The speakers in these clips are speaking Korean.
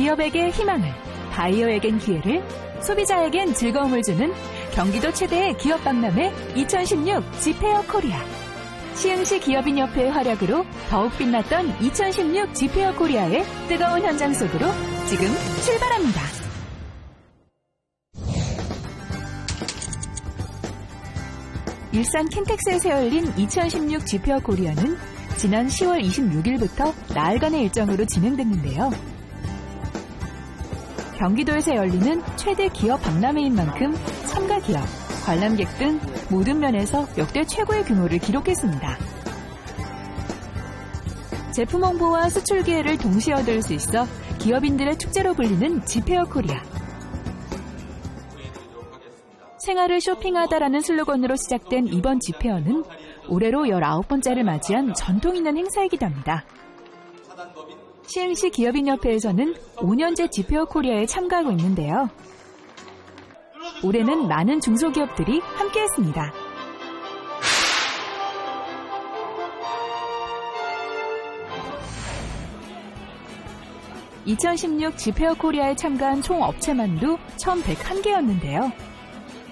기업에게 희망을, 바이어에겐 기회를, 소비자에겐 즐거움을 주는 경기도 최대의 기업 박람회 2016 지페어 코리아. 시흥시 기업인 협회의 활약으로 더욱 빛났던 2016 지페어 코리아의 뜨거운 현장 속으로 지금 출발합니다. 일산 킨텍스에서 열린 2016 지페어 코리아는 지난 10월 26일부터 나흘간의 일정으로 진행됐는데요. 경기도에서 열리는 최대 기업 박람회인 만큼 참가 기업, 관람객 등 모든 면에서 역대 최고의 규모를 기록했습니다. 제품 홍보와 수출 기회를 동시에 얻을 수 있어 기업인들의 축제로 불리는 지페어 코리아. 생활을 쇼핑하다라는 슬로건으로 시작된 이번 집회어는 올해로 19번째를 맞이한 전통 있는 행사이기도 합니다. 시흥시 기업인협회에서는 5년째 집회어 코리아에 참가하고 있는데요. 올해는 많은 중소기업들이 함께했습니다. (2016) 지페어 코리아에 참가한 총 업체만도 1,101개였는데요.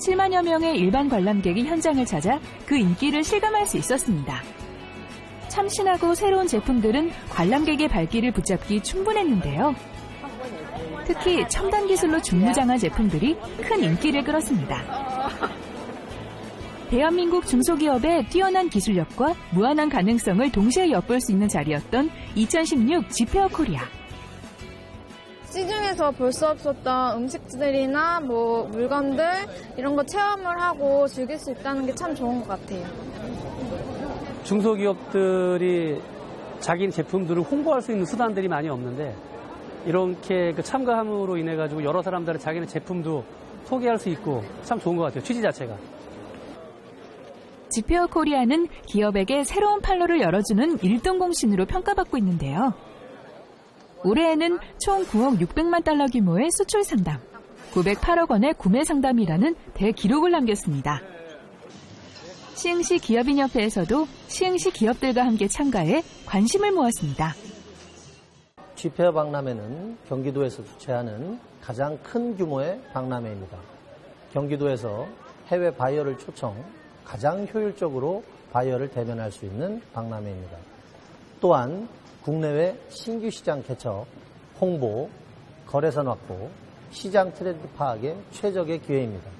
7만여 명의 일반 관람객이 현장을 찾아 그 인기를 실감할 수 있었습니다. 참신하고 새로운 제품들은 관람객의 발길을 붙잡기 충분했는데요. 특히 첨단 기술로 중무장한 제품들이 큰 인기를 끌었습니다. 대한민국 중소기업의 뛰어난 기술력과 무한한 가능성을 동시에 엿볼 수 있는 자리였던 2016 지페어 코리아. 시중에서 볼 수 없었던 음식들이나 뭐 물건들 이런 거 체험을 하고 즐길 수 있다는 게 참 좋은 것 같아요. 중소기업들이 자기 제품들을 홍보할 수 있는 수단들이 많이 없는데 이렇게 그 참가함으로 인해 가지고 여러 사람들의 자기네 제품도 소개할 수 있고 참 좋은 것 같아요. 취지 자체가. 지페어 코리아는 기업에게 새로운 판로를 열어주는 일동공신으로 평가받고 있는데요. 올해에는 총 9억 600만 달러 규모의 수출 상담, 908억 원의 구매 상담이라는 대기록을 남겼습니다. 시흥시 기업인협회에서도 시흥시 기업들과 함께 참가해 관심을 모았습니다. 쥐페어 박람회는 경기도에서 주최하는 가장 큰 규모의 박람회입니다. 경기도에서 해외 바이어를 초청, 가장 효율적으로 바이어를 대면할 수 있는 박람회입니다. 또한 국내외 신규 시장 개척, 홍보, 거래선 확보, 시장 트렌드 파악의 최적의 기회입니다.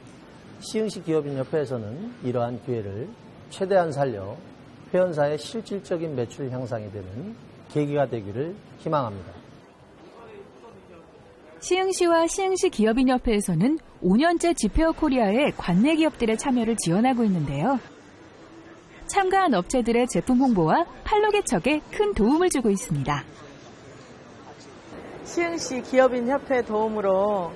시흥시 기업인협회에서는 이러한 기회를 최대한 살려 회원사의 실질적인 매출 향상이 되는 계기가 되기를 희망합니다. 시흥시와 시흥시 기업인협회에서는 5년째 지페어 코리아의 관내 기업들의 참여를 지원하고 있는데요. 참가한 업체들의 제품 홍보와 판로 개척에 큰 도움을 주고 있습니다. 시흥시 기업인협회 도움으로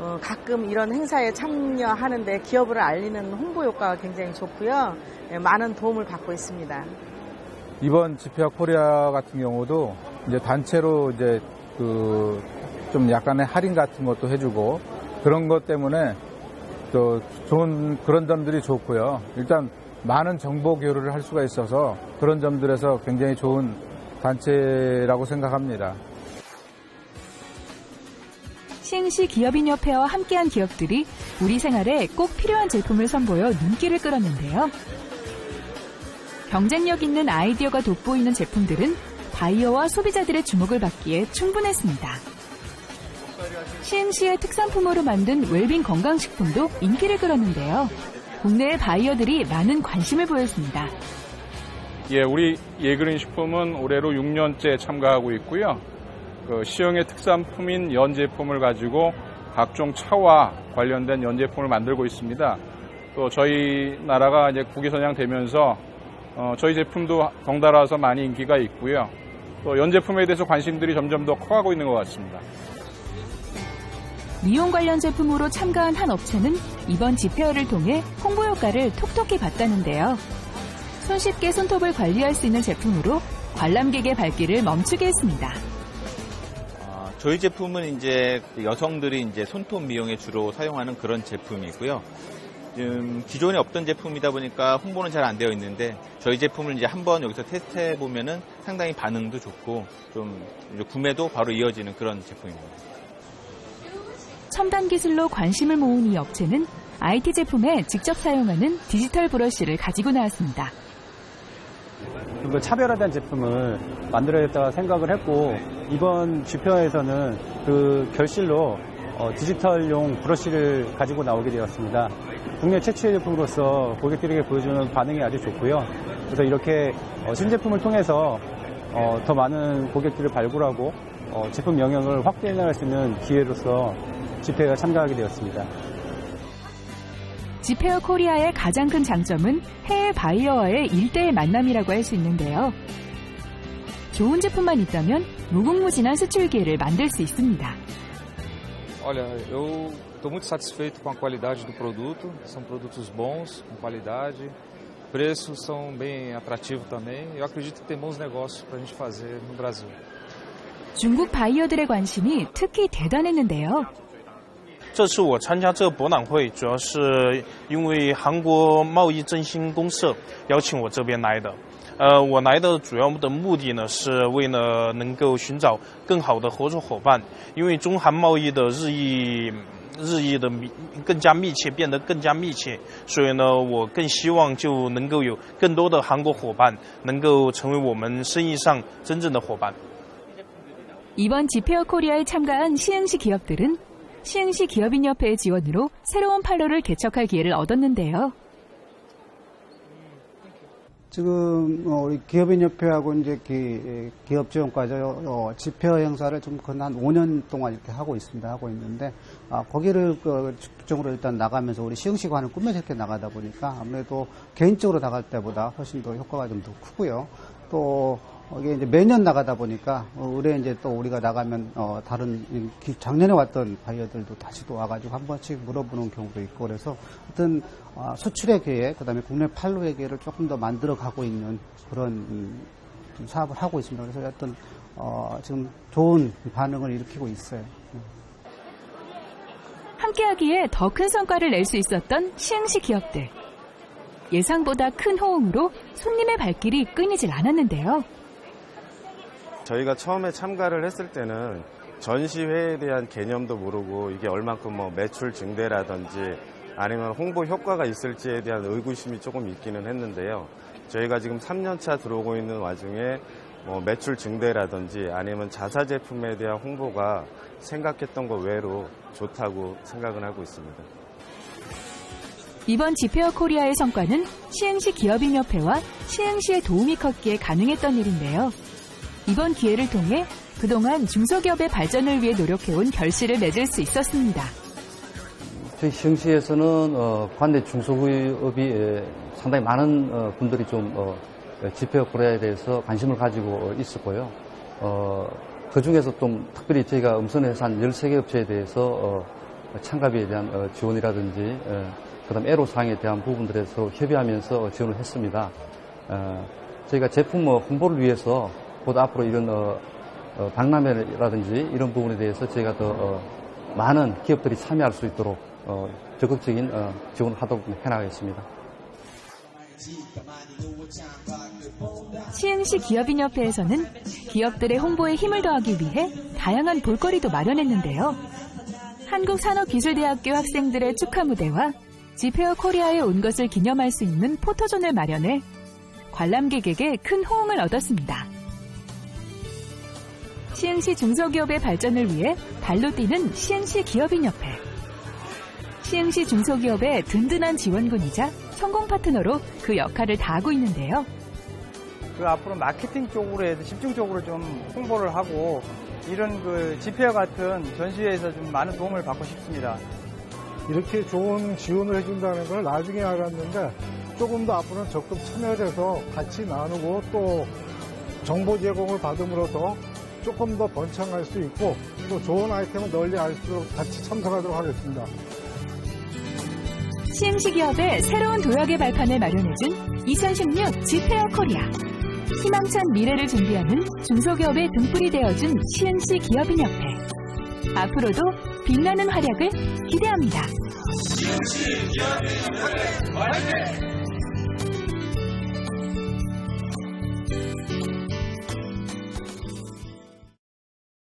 어, 가끔 이런 행사에 참여하는데 기업을 알리는 홍보 효과가 굉장히 좋고요. 예, 많은 도움을 받고 있습니다. 이번 지페아 코리아 같은 경우도 이제 단체로 이제 그 좀 약간의 할인 같은 것도 해주고 그런 것 때문에 또 좋은 그런 점들이 좋고요. 일단 많은 정보 교류를 할 수가 있어서 그런 점들에서 굉장히 좋은 단체라고 생각합니다. 시흥시 기업인협회와 함께한 기업들이 우리 생활에 꼭 필요한 제품을 선보여 눈길을 끌었는데요. 경쟁력 있는 아이디어가 돋보이는 제품들은 바이어와 소비자들의 주목을 받기에 충분했습니다. 시흥시의 특산품으로 만든 웰빙 건강식품도 인기를 끌었는데요. 국내의 바이어들이 많은 관심을 보였습니다. 예, 우리 예그린 식품은 올해로 6년째 참가하고 있고요. 그 시흥의 특산품인 연제품을 가지고 각종 차와 관련된 연제품을 만들고 있습니다. 또 저희 나라가 이제 국위선양 되면서 어, 저희 제품도 덩달아서 많이 인기가 있고요. 또 연제품에 대해서 관심들이 점점 더 커가고 있는 것 같습니다. 미용 관련 제품으로 참가한 한 업체는 이번 집회어를 통해 홍보 효과를 톡톡히 봤다는데요. 손쉽게 손톱을 관리할 수 있는 제품으로 관람객의 발길을 멈추게 했습니다. 어, 저희 제품은 이제 여성들이 이제 손톱 미용에 주로 사용하는 그런 제품이고요. 좀 기존에 없던 제품이다 보니까 홍보는 잘 안 되어 있는데 저희 제품을 이제 한번 여기서 테스트해 보면은 상당히 반응도 좋고 좀 이제 구매도 바로 이어지는 그런 제품입니다. 첨단 기술로 관심을 모은 이 업체는 IT 제품에 직접 사용하는 디지털 브러쉬를 가지고 나왔습니다. 좀더 차별화된 제품을 만들어야겠다 생각을 했고 이번 GP화에서는 그 결실로 어, 디지털용 브러쉬를 가지고 나오게 되었습니다. 국내 최초의 제품으로서 고객들에게 보여주는 반응이 아주 좋고요. 그래서 이렇게 어, 신제품을 통해서 어, 더 많은 고객들을 발굴하고 어, 제품 영역을 확대해 나갈 수 있는 기회로서 집회에 참가하게 되었습니다. 지페어 코리아의 가장 큰 장점은 해외 바이어와의 일대의 만남이라고 할 수 있는데요. 좋은 제품만 있다면 무궁무진한 수출 기회를 만들 수 있습니다. Olha, eu estou muito satisfeito com a qualidade do produto. São produtos bons, com qualidade. Preços são bem atrativos também. Eu acredito que tem bons negócios para a gente fazer no Brasil. 중국 바이어들의 관심이 특히 대단했는데요. 这次我参加这个博览会，主要是因为韩国贸易振兴公社邀请我这边来的。 呃，我来的主要的目的呢，是为了能够寻找更好的合作伙伴。因为中韩贸易的日益日益的密更加密切，变得更加密切，所以呢，我更希望就能够有更多的韩国伙伴能够成为我们生意上真正的伙伴。 이번 지페어 코리아에 참가한 시흥시 기업들은 시흥시 기업인협회의 지원으로 새로운 판로를 개척할 기회를 얻었는데요. 지금 어, 우리 기업인협회하고 이제 기, 기업 지원과제 어, 집회 행사를 좀 거의 한 5년 동안 이렇게 하고 있습니다. 하고 있는데 아, 거기를 그 집중적으로 일단 나가면서 우리 시흥시관을 꾸며서 이렇게 나가다 보니까 아무래도 개인적으로 나갈 때보다 훨씬 더 효과가 좀 더 크고요. 또 이게 이제 매년 나가다 보니까 어, 올해 이제 또 우리가 나가면 어, 다른 작년에 왔던 바이어들도 다시 또 와가지고 한 번씩 물어보는 경우도 있고 그래서 어떤 아, 수출의 기회, 그다음에 국내 판로의 기회를 조금 더 만들어 가고 있는 그런 음, 좀 사업을 하고 있습니다. 그래서 어떤 어, 지금 좋은 반응을 일으키고 있어요. 함께하기에 더 큰 성과를 낼 수 있었던 시흥시 기업들. 예상보다 큰 호응으로 손님의 발길이 끊이질 않았는데요. 저희가 처음에 참가를 했을 때는 전시회에 대한 개념도 모르고 이게 얼만큼 뭐 매출 증대라든지 아니면 홍보 효과가 있을지에 대한 의구심이 조금 있기는 했는데요. 저희가 지금 3년차 들어오고 있는 와중에 뭐 매출 증대라든지 아니면 자사 제품에 대한 홍보가 생각했던 것 외로 좋다고 생각은 하고 있습니다. 이번 지페어 코리아의 성과는 시흥시 기업인협회와 시흥시의 도움이 컸기에 가능했던 일인데요. 이번 기회를 통해 그동안 중소기업의 발전을 위해 노력해온 결실을 맺을 수 있었습니다. 저희 시흥시에서는 어, 관내 중소기업이 에, 상당히 많은 어, 분들이 좀 어, 지페어 코리아에 대해서 관심을 가지고 어, 있었고요. 어, 그 중에서 좀 특별히 저희가 한 13개 업체에 대해서 어, 참가비에 대한 어, 지원이라든지 어, 그다음 애로사항에 대한 부분들에 서로 협의하면서 지원을 했습니다. 어, 저희가 제품 어, 홍보를 위해서 곧 앞으로 이런 어, 어, 박람회라든지 이런 부분에 대해서 저희가 더 어, 많은 기업들이 참여할 수 있도록 어, 적극적인 어, 지원을 하도록 해나가겠습니다. 시흥시 기업인협회에서는 기업들의 홍보에 힘을 더하기 위해 다양한 볼거리도 마련했는데요. 한국산업기술대학교 학생들의 축하 무대와 지페어 코리아에 온 것을 기념할 수 있는 포토존을 마련해 관람객에게 큰 호응을 얻었습니다. 시흥시 중소기업의 발전을 위해 발로 뛰는 시흥시 기업인협회. 시흥시 중소기업의 든든한 지원군이자 성공 파트너로 그 역할을 다하고 있는데요. 그 앞으로 마케팅 쪽으로 해서 집중적으로 좀 홍보를 하고 이런 그 집회와 같은 전시회에서 좀 많은 도움을 받고 싶습니다. 이렇게 좋은 지원을 해준다는 걸 나중에 알았는데 조금 더 앞으로는 적극 참여해서 같이 나누고 또 정보 제공을 받음으로써 조금 더 번창할 수 있고 또 좋은 아이템을 널리 알수록 같이 참석하도록 하겠습니다. 시흥시 기업의 새로운 도약의 발판을 마련해준 2016 지페어 코리아. 희망찬 미래를 준비하는 중소기업의 등불이 되어준 시흥시 기업인협회. 앞으로도 빛나는 활약을 기대합니다. 시흥시 기업인협회 화이팅!